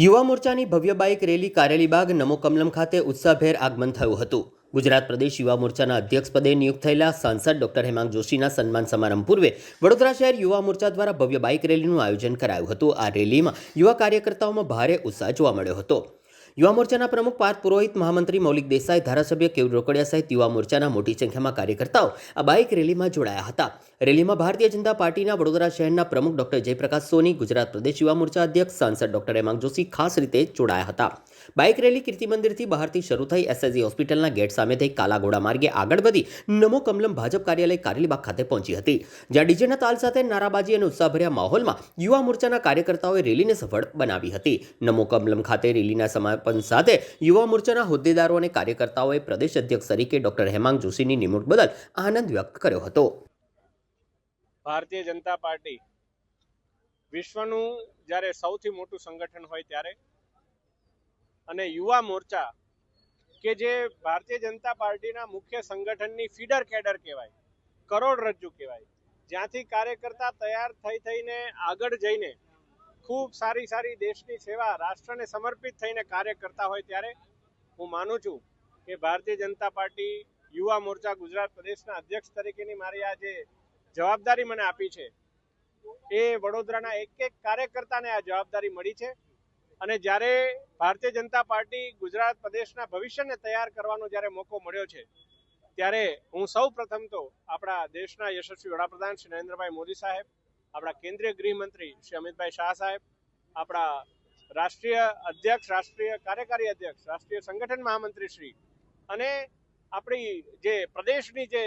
યુવા મોરચાની ભવ્ય બાઇક રેલી કારેલીબાગ, નમો કમલમ ખાતે ઉત્સાહભેર આગમન થયું હતું. ગુજરાત પ્રદેશ યુવા મોરચાના અધ્યક્ષ પદે નિયુક્ત થયેલા સાંસદ ડોક્ટર હેમાંગ જોશીના સન્માન સમારંભ પૂર્વે વડોદરા શહેર યુવા મોરચા દ્વારા ભવ્ય બાઇક રેલીનું આયોજન કરાયું હતું. આ રેલીમાં યુવા કાર્યકર્તાઓમાં ભારે ઉત્સાહ જોવા મળ્યો હતો. યુવા મોરચાના પ્રમુખ પાર્થ પુરોહિત, મહામંત્રી મૌલિક દેસાઈ, ધારાસભ્ય કેવ રોકડિયા સહિત યુવા મોરચાના મોટી સંખ્યામાં કાર્યકર્તાઓ આ બાઇક રેલીમાં જોડાયા હતા. રેલીમાં ભારતીય જનતા પાર્ટીના વડોદરા શહેરના પ્રમુખ ડોક્ટર જયપ્રકાશ સોની, ગુજરાત પ્રદેશ યુવા મોરચા અધ્યક્ષ સાંસદ ડોક્ટર હેમાંગ જોશી ખાસ રીતે જોડાયા હતા. બાઇક રેલી કીર્તિ મંદિરથી બહારથી શરૂ થઈ એસએસજી હોસ્પિટલના ગેટ સામે થઈ કાલાઘોડા માર્ગે આગળ વધી નમો કમલમ ભાજપ કાર્યાલય કારેલીબાગ ખાતે પહોંચી હતી. જ્યાં ડીજેના તાલ સાથે નારાબાજી અને ઉત્સાહભર્યા માહોલમાં યુવા મોરચાના કાર્યકર્તાઓએ રેલીને સફળ બનાવી હતી. નમો કમલમ ખાતે રેલીના સમાપન સાથે યુવા મોરચાના હોદ્દેદારો અને કાર્યકર્તાઓએ પ્રદેશ અધ્યક્ષ તરીકે ડોક્ટર હેમાંગ જોશીની નિમણૂક બદલ આનંદ વ્યક્ત કર્યો હતો. ભારતીય જનતા પાર્ટી વિશ્વનું જ્યારે સૌથી મોટું સંગઠન હોય ત્યારે અને યુવા મોરચા કે જે ભારતીય જનતા પાર્ટીના મુખ્ય સંગઠનની ફીડર કેડર કહેવાય, કરોડરજ્જુ કહેવાય, જ્યાંથી કાર્યકર્તા તૈયાર થઈ થઈને આગળ જઈને ખૂબ સારી સારી દેશની સેવા રાષ્ટ્રને સમર્પિત થઈને કાર્ય કરતા હોય ત્યારે હું માનું છું કે ભારતીય જનતા પાર્ટી યુવા મોરચા ગુજરાત પ્રદેશના અધ્યક્ષ તરીકેની મારી આ જે જવાબદારી મને આપી છે, એ વડોદરાના એક એક કાર્યકર્તાને આ જવાબદારી મળી છે. અને જ્યારે ભારતીય જનતા પાર્ટી ગુજરાત પ્રદેશના ભવિષ્યને તૈયાર કરવાનો જ્યારે મોકો મળ્યો છે, ત્યારે હું સૌ પ્રથમ તો આપણા દેશના યશસ્વી વડાપ્રધાન શ્રી નરેન્દ્રભાઈ મોદી સાહેબ આપણા કેન્દ્રીય ગૃહમંત્રી શ્રી અમિતભાઈ શાહ સાહેબ, આપણા રાષ્ટ્રીય અધ્યક્ષ, રાષ્ટ્રીય કાર્યકારી અધ્યક્ષ, રાષ્ટ્રીય સંગઠન મહામંત્રી શ્રી અને આપણી જે પ્રદેશની જે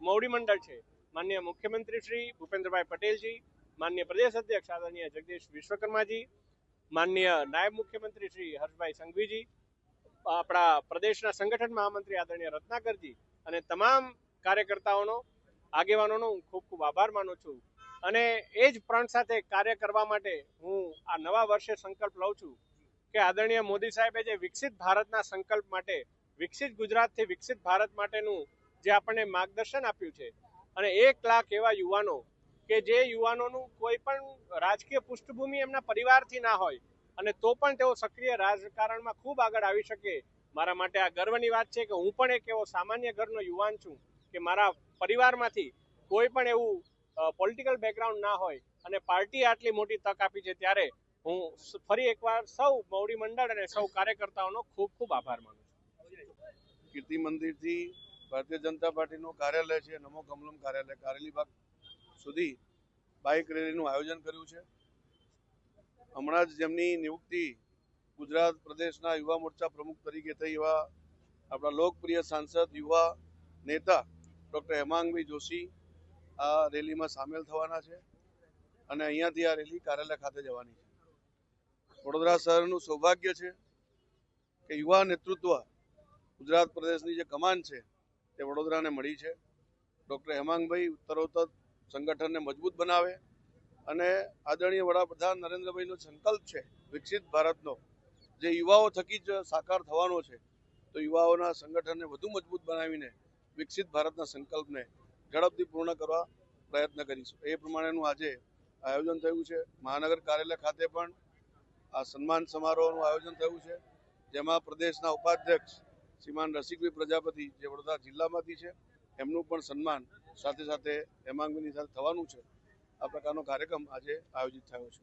મોવડી મંડળ છે, માન્ય મુખ્યમંત્રી શ્રી ભૂપેન્દ્રભાઈ પટેલજી, માન્ય પ્રદેશ અધ્યક્ષ આદરણીય જગદીશ વિશ્વકર્માજી, માન્ય નાયબ મુખ્યમંત્રી શ્રી હર્ષભાઈ સંઘવીજી, આપણા પ્રદેશના સંગઠન મહામંત્રી આદરણીય રત્નાકરજી અને તમામ કાર્યકર્તાઓનો, આગેવાનોનો હું ખૂબ ખૂબ આભાર માનું છું. અને એ જ પ્રણ સાથે કાર્ય કરવા માટે હું આ નવા વર્ષે સંકલ્પ લઉં છું કે આદરણીય મોદી સાહેબે જે વિકસિત ભારતના સંકલ્પ માટે, વિકસિત ગુજરાતથી વિકસિત ભારત માટેનું જે આપણને માર્ગદર્શન આપ્યું છે અને એક લાખ એવા યુવાનો કે જે યુવાનોનું કોઈ પણ રાજકીય પૃષ્ઠભૂમિ એમના પરિવારથી ના હોય અને તો પણ તેઓ સક્રિય રાજકારણમાં ખૂબ આગળ આવી શકે, મારા માટે આ ગર્વની વાત છે કે હું પણ એક એવો સામાન્ય ઘરનો યુવાન છું કે મારા પરિવારમાંથી કોઈ પણ એવું પોલિટિકલ બેકગ્રાઉન્ડ ના હોય અને પાર્ટીએ આટલી મોટી તક આપી છે ત્યારે હું ફરી એકવાર સૌ મૌડી મંડળ અને સૌ કાર્યકર્તાઓનો ખૂબ ખૂબ આભાર માનું છું. કીર્તિ મંદિરથી ભારતીય જનતા પાર્ટીનું કાર્યાલય છે, નમો કમલમ કાર્યાલય કારેલીબાગ સુધી બાઇક રેલીનું આયોજન કર્યું છે. હમણાં જ જેમની નિયુક્તિ ગુજરાત પ્રદેશના યુવા મોરચા પ્રમુખ તરીકે થઈ એવા આપણા લોકપ્રિય સાંસદ, યુવા નેતા ડૉક્ટર હેમાંગભાઈ જોશી આ રેલીમાં સામેલ થવાના છે અને અહીંયાથી આ રેલી કાર્યાલય ખાતે જવાની છે. વડોદરા શહેરનું સૌભાગ્ય છે કે યુવા નેતૃત્વ ગુજરાત પ્રદેશની જે કમાન છે તે વડોદરાને મળી છે. ડૉક્ટર હેમાંગભાઈ ઉત્તરોત્તર સંગઠનને મજબૂત બનાવે અને આદરણીય વડાપ્રધાન નરેન્દ્રભાઈનો સંકલ્પ છે વિકસિત ભારતનો, જે યુવાઓ થકી જ સાકાર થવાનો છે, તો યુવાઓના સંગઠનને વધુ મજબૂત બનાવીને વિકસિત ભારતના સંકલ્પને ઝડપથી પૂર્ણ કરવા પ્રયત્ન કરીશું. એ પ્રમાણેનું આજે આયોજન થયું છે. મહાનગર કાર્યાલય ખાતે પણ આ સન્માન સમારોહનું આયોજન થયું છે. જેમાં પ્રદેશના ઉપાધ્યક્ષ શ્રીમાન રસિકભાઈ પ્રજાપતિ જે વડોદરા જિલ્લામાંથી છે, એમનું પણ સન્માન સાથે સાથે હેમાંગવીની સાથે થવાનું છે. આ પ્રકારનો કાર્યક્રમ આજે આયોજિત થયો છે.